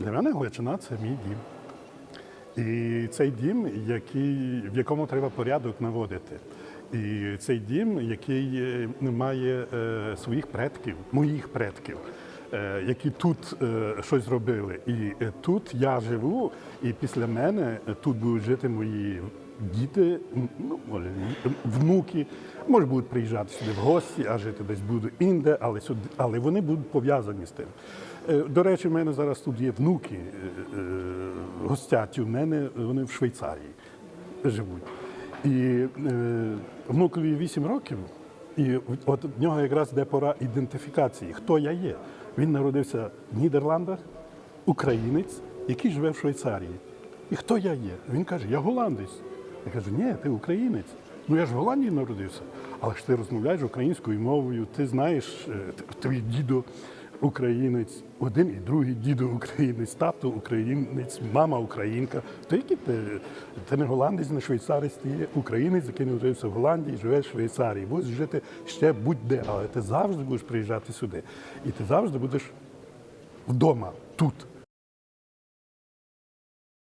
Для мене Галичина це мій дім. І цей дім, який, в якому треба порядок наводити. І цей дім, який е, має е, своїх предків, моїх предків, які тут е, щось робили. І е, тут я живу, і після мене тут будуть жити мої діти, ну, може, внуки, може будуть приїжджати сюди в гості, а жити десь будуть інде, але, сюди, але вони будуть пов'язані з тим. Е, До речі, в мене зараз тут є внуки, е, е, гостять у мене, вони в Швейцарії живуть. І е, внукові 8 років, і от в нього якраз де пора ідентифікації, хто я є. Він народився в Нідерландах, українець, який живе в Швейцарії. І хто я є? Він каже, я голландець. Я кажу, ні, ти українець. Ну я ж в Голландії народився, але ж ти розмовляєш українською мовою, ти знаєш, е, твій дідо українець, один і другий дідо українець, тато українець, мама українка. То який ти, ти не голландець, не швейцарець, ти є українець, який народився в Голландії, живе в Швейцарії. Будеш жити ще будь-де, але ти завжди будеш приїжджати сюди. І ти завжди будеш вдома тут.